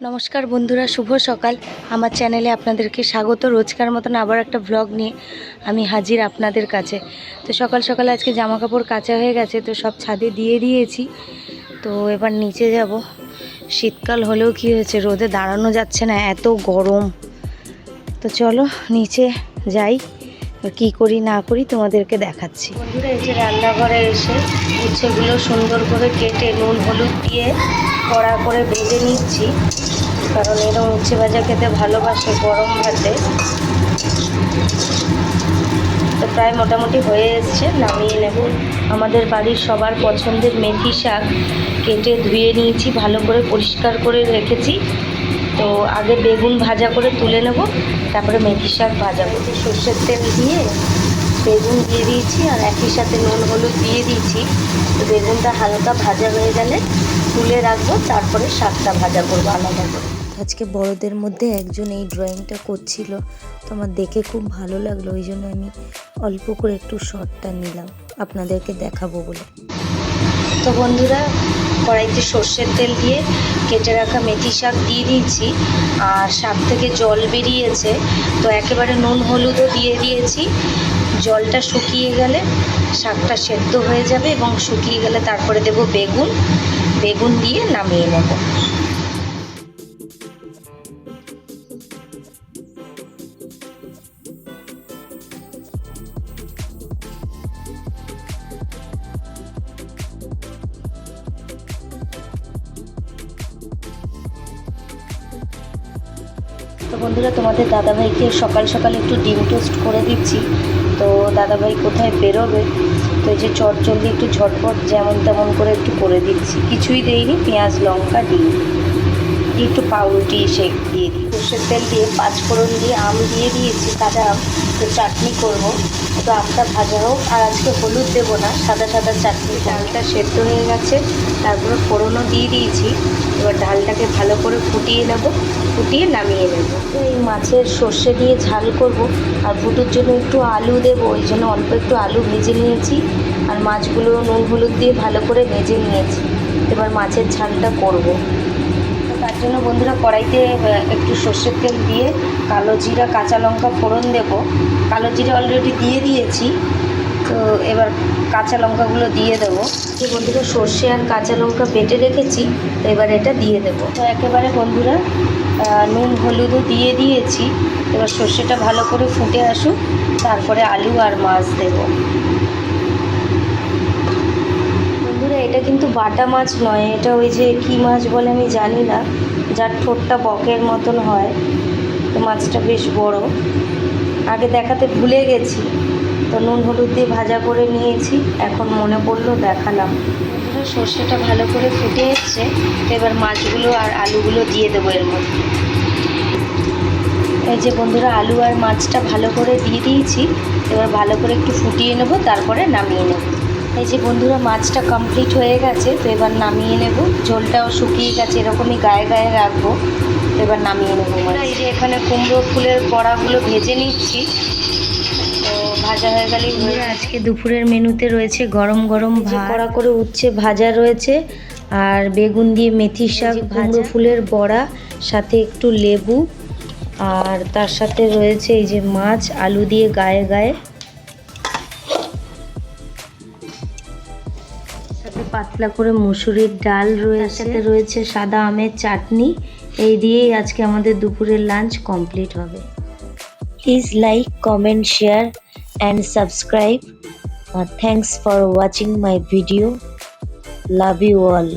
নমস্কার বন্ধুরা, শুভ সকাল। আমার চ্যানেলে আপনাদেরকে স্বাগত। রোজকার মতন আবার একটা ব্লগ নিয়ে আমি হাজির আপনাদের কাছে। তো সকাল সকাল আজকে জামা কাপড় কাচা হয়ে গেছে, তো সব ছাদে দিয়ে দিয়েছি। তো এবার নিচে যাব। শীতকাল হলেও কি হয়েছে? রোদে দাঁড়ানো যাচ্ছে না, এত গরম। তো চলো, নিচে যাই। কী করি না করি তোমাদেরকে দেখাচ্ছি। বন্ধুরা, এই যে রান্নাঘরে এসে উচ্ছেগুলো সুন্দর করে কেটে নুন, হলুদ দিয়ে কড়া করে ভেজে নিচ্ছি, কারণ এরকম উচ্ছে ভাজা খেতে ভালোবাসে গরম ভাতে। তো প্রায় মোটামুটি হয়ে এসছে, নামিয়ে নেব। আমাদের বাড়ির সবার পছন্দের মেথি শাক কেটে ধুয়ে নিয়েছি, ভালো করে পরিষ্কার করে রেখেছি। তো আগে বেগুন ভাজা করে তুলে নেব তারপরে মেথি শাক ভাজা করব। সর্ষের তেল দিয়ে বেগুন দিয়ে দিয়েছি আর একই সাথে নুন হলুদ দিয়ে দিয়েছি। তো বেগুনটা হালকা ভাজা হয়ে গেলে তুলে রাখব তারপরে শাকটা ভাজা করব আলাদা করে। আজকে বড়দের মধ্যে একজন এই ড্রয়িংটা করছিল তো আমার দেখে খুব ভালো লাগল ওই জন্য আমি অল্প করে একটু শর্টটা নিলাম আপনাদেরকে দেখাবো বলে। তো বন্ধুরা কড়াইতে সর্ষের তেল দিয়ে কেটে রাখা মেথি শাক দিয়ে দিয়েছি। আর শাক থেকে জল বেরিয়েছে। তো একেবারে নুন হলুদও দিয়ে দিয়েছি। জলটা শুকিয়ে গেলে শাকটা সেদ্ধ হয়ে যাবে এবং শুকিয়ে গেলে তারপরে দেব বেগুন। বেগুন দিয়ে নামিয়ে নেব। তো বন্ধুরা, তোমাদের দাদাভাইকে সকাল সকাল একটু ডিম টোস্ট করে দিচ্ছি। তো দাদাভাই কোথায় বেরোবে? তো এই যে চট চটচল্লি একটু ঝটপট যেমন তেমন করে একটু করে দিচ্ছি। কিছুই দেইনি, পেঁয়াজ, লঙ্কা, ডিম। একটু পাউরুটি, শেক দিয়ে দিই। সর্ষের তেল দিয়ে পাঁচফোড়ন দিয়ে আম দিয়ে দিয়েছি, কাঁচা আম। তো চাটনি করব। তো আমটা ভাজা হোক, আর আজকে হলুদ দেবো না, সাদা সাদা চাটনি। ডালটা সেদ্ধ হয়ে গেছে, তারপরে ফোড়নও দিয়ে দিয়েছি। এবার ডালটাকে ভালো করে ফুটিয়ে নেব, ফুটিয়ে নামিয়ে নেব। তো এই মাছের সর্ষে দিয়ে ঝাল করব, আর ভুটুর জন্য একটু আলু দেবো, ওই জন্য অল্প একটু আলু ভেজে নিয়েছি, আর মাছগুলো নুন হলুদ দিয়ে ভালো করে ভেজে নিয়েছি। এবার মাছের ঝালটা করব। জন্য বন্ধুরা কড়াইতে একটু সর্ষের তেল দিয়ে কালো জিরা, কাঁচা লঙ্কা ফোড়ন দেবো। কালো জিরা অলরেডি দিয়ে দিয়েছি, তো এবার কাঁচা লঙ্কাগুলো দিয়ে দেবো। যে বন্ধুরা সর্ষে আর কাঁচা লঙ্কা বেটে রেখেছি, তো এবার এটা দিয়ে দেবো। তো একেবারে বন্ধুরা নুন, হলুদও দিয়ে দিয়েছি। এবার সর্ষেটা ভালো করে ফুটে আসুক, তারপরে আলু আর মাছ দেবো। বন্ধুরা, এটা কিন্তু বাটা মাছ নয়, এটা ওই যে কী মাছ বলে আমি জানি না। যার ঠোঁটটা বকের মতন হয় তো মাছটা বেশ বড়। আগে দেখাতে ভুলে গেছি তো নুন হলুদ দিয়ে ভাজা করে নিয়েছি এখন মনে পড়ল দেখালাম। সর্ষেটা ভালো করে ফুটে এসছে তো এবার মাছগুলো আর আলুগুলো দিয়ে দেবো এর মধ্যে। এই যে বন্ধুরা আলু আর মাছটা ভালো করে দিয়ে দিয়েছি এবার ভালো করে একটু ফুটিয়ে নেব তারপরে নামিয়ে নেব। এই যে বন্ধুরা মাছটা কমপ্লিট হয়ে গেছে তো এবার নামিয়ে নেব। ঝোলটাও শুকিয়ে গেছে এরকমই গায়ে গায়ে রাখব। তো এবার নামিয়ে নেব এই যে এখানে কুমড়ো ফুলের বড়াগুলো ভেজে নিচ্ছি। তো ভাজা হয়ে গেলেই আজকে দুপুরের মেনুতে রয়েছে গরম গরম ভাত। কড়া করে উচ্ছে ভাজা রয়েছে আর বেগুন দিয়ে মেথি শাক কুমড়ো ফুলের বড়া সাথে একটু লেবু আর তার সাথে রয়েছে এই যে মাছ আলু দিয়ে গায়ে গায়ে। পাতলা করে মুসুরির ডাল রয়েছে। সাথে রয়েছে সাদা আমের চাটনি। এই দিয়েই আজকে আমাদের দুপুরের লাঞ্চ কমপ্লিট হবে। Please like comment share and subscribe thanks for watching my video love you all